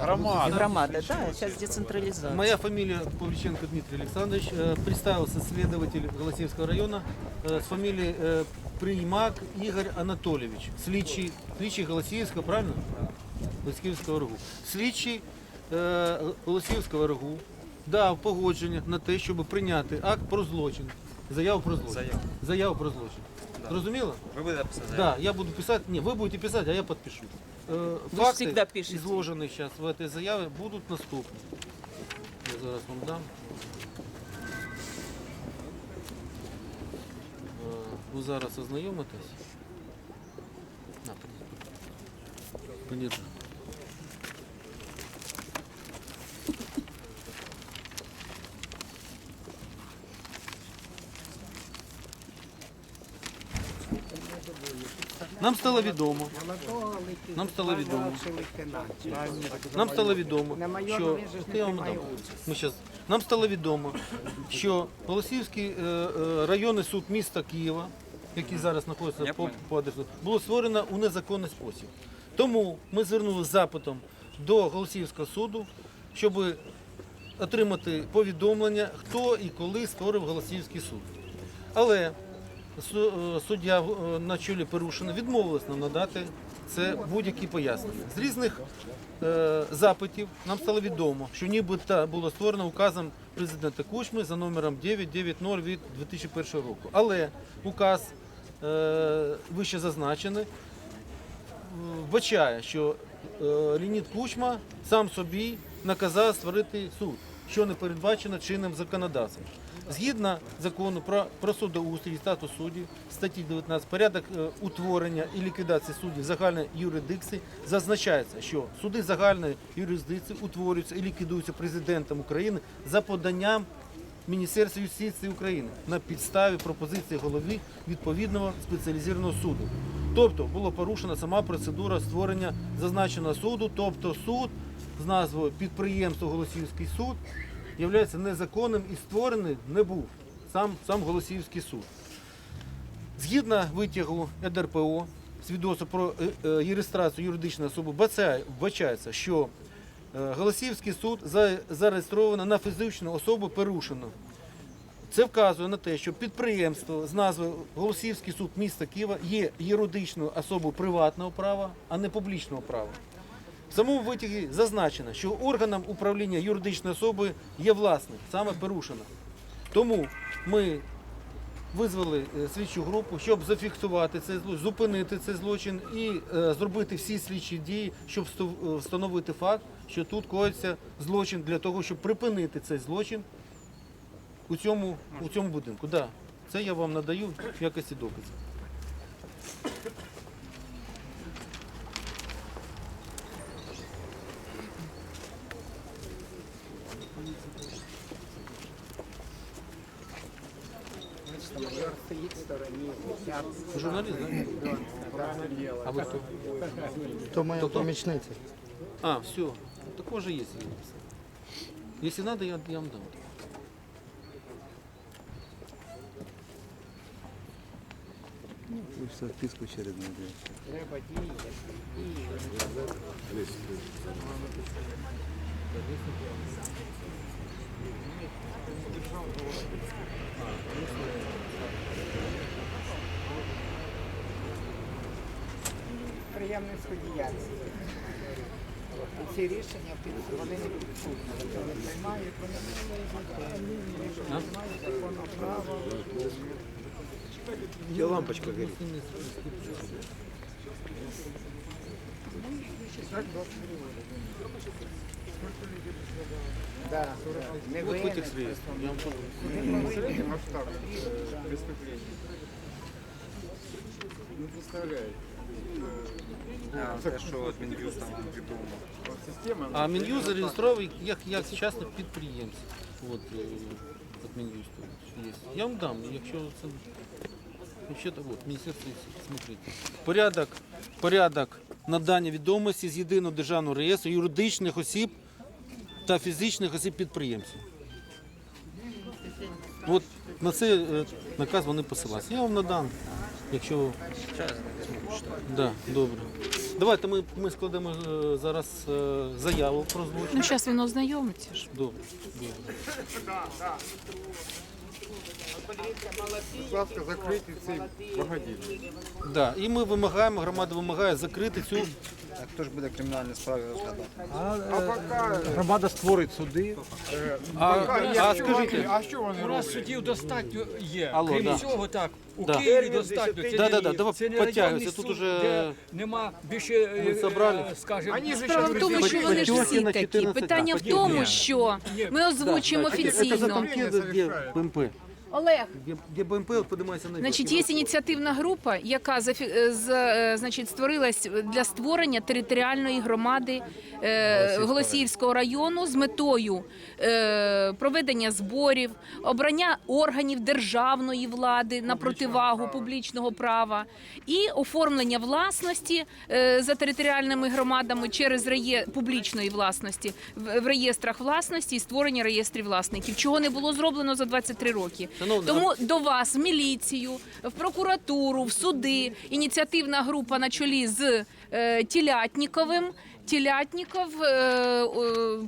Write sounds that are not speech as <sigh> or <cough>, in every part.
Громада. Громада, да, сейчас децентрализация. Моя фамилия Павличенко Дмитрий Александрович. Э, Представился следователь Голосеевского района э, с фамилией э, Примак Игорь Анатольевич. Слідчий, слідчий Голосіївського, правильно? Голосіївського РГУ. Слідчий е, Голосіївського РГУ дав погодження на те, щоб прийняти акт про злочин. Заяву про злочин. Заяву. Заяву про злочин. Зрозуміло? Ви будете писати Да, заяву? я буду писать, не, вы будете писать, а я подпишу. Э, Вы Факты, всегда пишете. изложенные сейчас в этой заяве, будут наступны. Я зараз вам дам. Е, Ви зараз ознайомитесь. На, подержи. Нам стало відомо. Нам стало відомо. Нам стало відомо, що я вам дам. Ми щас- нам стало відомо, що Голосіївський е, е, районний суд міста Києва, який зараз знаходиться по, по адресу, було створено у незаконний спосіб. Тому ми звернулися з запитом до Голосіївського суду, щоб отримати повідомлення, хто і коли створив Голосіївський суд. Але суддя е, на чолі Перушина відмовилась нам надати це будь-які пояснення. З різних е, запитів нам стало відомо, що нібито було створено указом президента Кучми за номером 990 від 2001 року. Але указ е, вище зазначений вбачає, що е, Леонід Кучма сам собі наказав створити суд, що не передбачено чинним законодавством. Згідно закону про, про судоустрій статус суддів, статті 19, порядок е, утворення і ліквідації суддів загальної юрисдикції зазначається, що суди загальної юрисдикції утворюються і ліквідуються президентом України за поданням Міністерства юстиції України на підставі пропозиції голови відповідного спеціалізованого суду. Тобто було порушена сама процедура створення зазначеного суду, тобто суд з назвою підприємство Голосіївський суд є незаконним і створений не був сам, сам Голосіївський суд. Згідно витягу ЕДРПО, свідоцтво про е, е, реєстрацію юридичної особи вбачається, що е, Голосіївський суд зареєстровано на фізичну особу порушено. Це вказує на те, що підприємство з назвою Голосіївський суд міста Києва є юридичною особою приватного права, а не публічного права. В самому витягі зазначено, що органом управління юридичної особи є власник, саме порушено. Тому ми визвали е, слідчу групу, щоб зафіксувати цей злочин, зупинити цей злочин і е, зробити всі слідчі дії, щоб е, встановити факт, що тут коїться злочин для того, щоб припинити цей злочин у цьому, у цьому будинку. Да. Це я вам надаю в якості доказу. Журналіст, да? А ви хто? То моя Тобто? помічниця. А, все. Також є. Якщо треба, я, я вам дам. І все, списку очередной. Приємницьку діяльність. Ці рішення вони не підсудні. Вони приймають, вони не приймають закону права. Где лампочка горит? Да, не Вот в винен. этих средствах. Я вам покажу. А, Те, що от Мін'юст там придумав. А Мін'юз зареєстрований як, як частне підприємство. От, е, от Мін'юсту є. Я вам дам, якщо це... Якщо то, от, Міністерство смотрите. Порядок, порядок надання відомості з єдиного державного реєстру юридичних осіб та фізичних осіб підприємців. От на цей е, наказ вони посилаються. Я вам надам. Якщо Зараз візьму да, добре. Давайте ми, ми складемо е, зараз е, заяву про злочин. Ну, зараз він ознайомиться ж. Добре, добре. Будь ласка, закрийте цей магазин. Да. І ми вимагаємо, громада вимагає закрити цю А хто ж буде кримінальні справи розглядати? А поки Громада створить суди. А, а скажіть, а що вони У нас роблять? судів достатньо є. Алло, Крім да. цього, так, у Да. Києві достатньо. Це Да, да, не, да, давай це не районний тут суд, уже- де нема більше, е, собрали. е, скажімо, Вони ж Справа в тому, що вони ж всі такі. Питання в тому, що ми озвучуємо Это офіційно. законки, де БМП. Олег, Де, БМП, от подимайся на Значить, є ініціативна група, яка е, з, е, значить, створилась для створення територіальної громади е, Голосіївського району з метою е, проведення зборів, обрання органів державної влади на противагу публічного права і оформлення власності е, за територіальними громадами через реє... публічної власності в, в реєстрах власності і створення реєстрів власників, чого не було зроблено за 23 роки. Тому до вас в міліцію, в прокуратуру, в суди. Ініціативна група на чолі з е, Тілятніковим. Тілятніков е,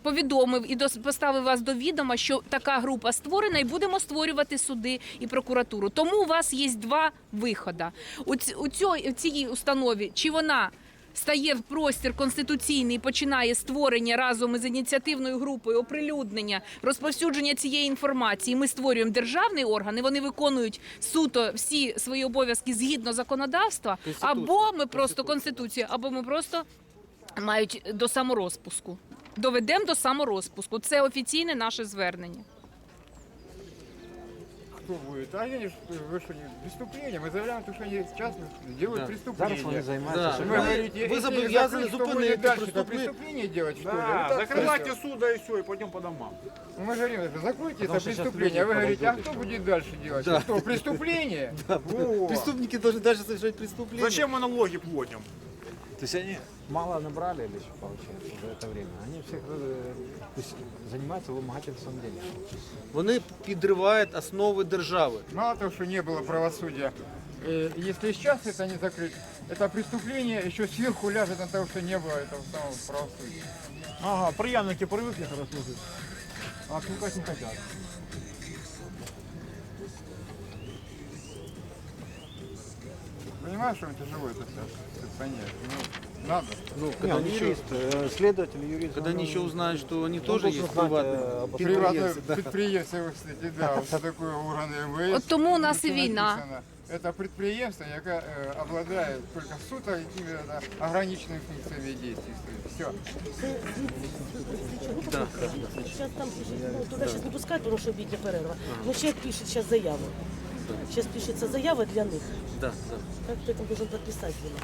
повідомив і дос- поставив вас до відома, що така група створена, і будемо створювати суди і прокуратуру. Тому у вас є два виходи. У, ць, у, цьо, у цій установі чи вона стає в простір конституційний, починає створення разом із ініціативною групою оприлюднення, розповсюдження цієї інформації. Ми створюємо державний орган, і вони виконують суто всі свої обов'язки згідно законодавства. Або ми просто конституцію, або ми просто мають до саморозпуску. Доведемо до саморозпуску. Це офіційне наше звернення Кто будет? А они ж, вы что, не- преступление? Мы заявляем, то, что они сейчас делают Да. преступление. Да. Вы говорите, Ви если зобов'язані закрыть, то будет зупинити дальше то преступлення. преступление делать, что ли? Да, Вот так закрывайте просто. суда и все, и пойдем по домам. Ну, Мы говорим, закройте это преступление, а вы говорите, а кто будет дальше делать? Да. Что, преступление? <laughs> Во. Преступники должны дальше совершать преступления. Зачем мы налоги платим? То есть они мало набрали или что получается за это время? Они всех э, то есть занимаются вымогательством денег. Вони підривають основи держави. Мало того, что не было правосудия, э, если сейчас это не закрыть, это преступление еще сверху ляжет на того, что не было этого самого правосудия. Ага, приемники привыкли хорошо жить. А отвлекать не хотят. Понимаешь, что тяжело это все понять? Ну, надо. Ну, Не, когда он они еще, юрист, э, следователь, юрист. когда он- они еще узнают, что они он тоже должен есть знать, приватные э, об Приватное предприятия, да. предприятие, кстати, да, что такое органы МВС. От тому у нас і Тут війна. написано, Это предприятие, яке е, обладає только суто именно ограниченными функциями действий. Все. Сейчас там пишет, ну, туда сейчас не пускают, потому что обидня перерва. Но человек пишет сейчас заяву. Сейчас пишется заява для них. Да, да. Как ты это должен подписать его?